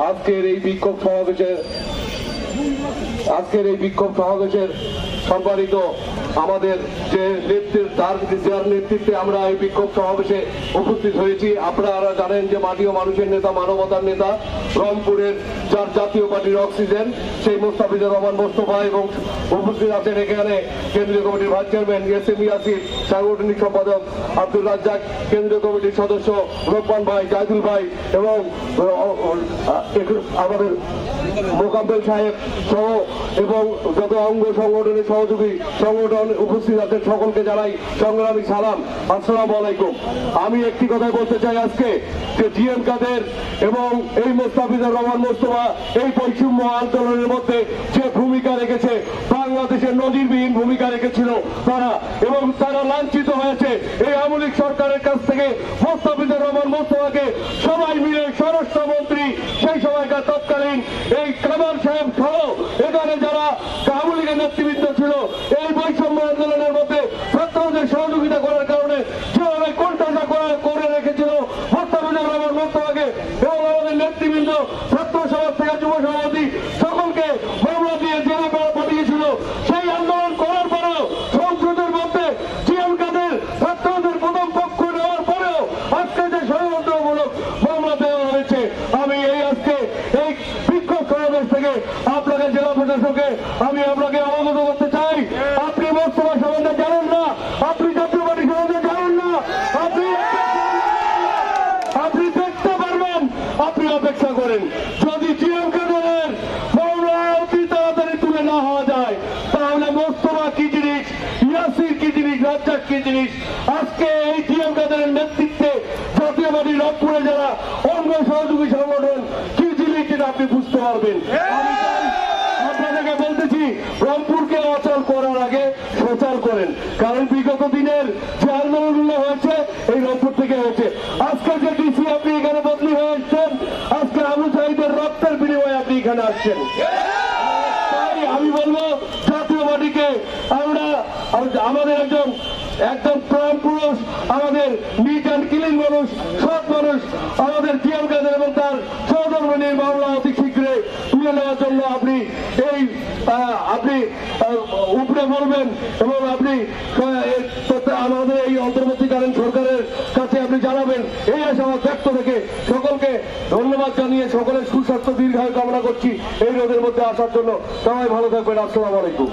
আজকের এই বিক্ষোভ সমাবেশের আজকের এই বিক্ষোভ সম্পাদিত আমাদের যে নেতৃত্ব তার যার নেতৃত্বে আমরা এই বিক্ষোভ সমাবেশে উপস্থিত হয়েছি, আপনারা জানেন যে মাটি ও মানুষের নেতা, মানবতার নেতা, রংপুরের যার জাতীয় পার্টির অক্সিজেন, সেই মোস্তাফিজুর রহমান মোস্তফা এবং উপস্থিত আছেন এখানে কেন্দ্রীয় কমিটির vice chairman S M Yasir, সাংগঠনিক সম্পাদক আব্দুল রাজ্জাক, কেন্দ্রীয় কমিটির সদস্য রব্বান ভাই, জাহিদুল ভাই এবং আমাদের মোকাব্বেল সাহেব সহ এবং যত অঙ্গ সংগঠনের সহযোগী সংগঠন উপস্থিত আছেন সকলকে জানাই সংগ্রামী সালাম। আসসালাম আলাইকুম। আমি একটি কথাই বলতে চাই আজকে, যে জিএম কাদের এবং এই মোস্তাফিজুর রহমান মোস্তফা এই বৈষম্য আন্দোলনের মধ্যে যে ভূমিকা রেখেছে, বাংলাদেশের নজিরবিহীন ভূমিকা রেখেছিল তারা এবং তারা লাঞ্ছিত হয়েছে। এই আওয়ামী লীগ সরকারের কাছ থেকে মোস্তাফিজুর রহমান মোস্তফাকে সবাই মিলে স্বরাষ্ট্রমন্ত্রী, সেই সময়কার তৎকালীন এই কামাল সাহেব সহ এখানে যারা আওয়ামী লীগের নেতৃবৃন্দ ছিল এই বৈষম্য আন্দোলনের মধ্যে ছাত্রদের সহযোগিতা করার কারণে যেভাবে কোনটাটা করে করে রেখেছিল মোস্তাফিজুর রহমান মোস্তফাকে এবং আমাদের নেতৃবৃন্দ, ছাত্র সমাজ থেকে যুব সভাপতি সকলকে মামলা দিয়ে জেলে পাওয়া পাঠিয়েছিল। সেই আন্দোলন করার পরেও সংসদের মধ্যে জিএম কাদের ছাত্রদের প্রথম পক্ষ নেওয়ার পরেও আজকে যে ষড়যন্ত্রমূলক মামলা দেওয়া হয়েছে, আমি এই আজকে এই বিক্ষোভ সমাবেশ থেকে আপনাকে জেলা প্রশাসকে আমি আপনাকে অবগত করতে চাই আপনি মোস্তফা সম্বন্ধে জানেন না আপনি জাতীয় পার্টি সম্বন্ধে জানেন না আপনি আপনি দেখতে পারবেন আপনি অপেক্ষা করেন। যদি জিএম কাদের মামলা অতি তাড়াতাড়ি তুলে না হওয়া যায়। তাহলে মোস্তফা কি জিনিস? ইয়াসির কি জিনিস? রাজ্জাক কি জিনিস? আজকে এই জিএম কাদের নেতৃত্বে জাতীয় পার্টি রংপুরে যারা অঙ্গ সহযোগী সংগঠন কি জিনিস এটা আপনি বুঝতে পারবেন? আপনাদেরকে বলতেছি রংপুরকে অচল করার আগে সচল করেন। কারণ বিগত দিনের যে আন্দোলনগুলো হয়েছে এই রংপুর থেকে হয়েছে। আজকে যে ডিসি আপনি এখানে বদলি হয়ে আসছেন আজকে আবু সাহিদের রক্তের বিনিময়ে আপনি এখানে আসছেন। তাই আমি বলব, জাতীয় পার্টিকে আমরা, আমাদের একজন একদম প্রাণ পুরুষ, আমাদের নিট অ্যান্ড ক্লিন মানুষ, সৎ মানুষ, আমাদের জিএম কাদের এবং তার সহধর্মীর মামলা অতি শীঘ্রই তুলে নেওয়ার জন্য আপনি এই আপনি উপরে বলবেন এবং আপনি আমাদের এই অন্তর্বর্তীকালীন সরকারের কাছে আপনি জানাবেন এই আশাবাদ ব্যক্ত থেকে সকলকে ধন্যবাদ জানিয়ে সকলের সুস্বাস্থ্য দীর্ঘায়ু কামনা করছি এই রোদের মধ্যে আসার জন্য। সবাই ভালো থাকবেন আসসালামু আলাইকুম।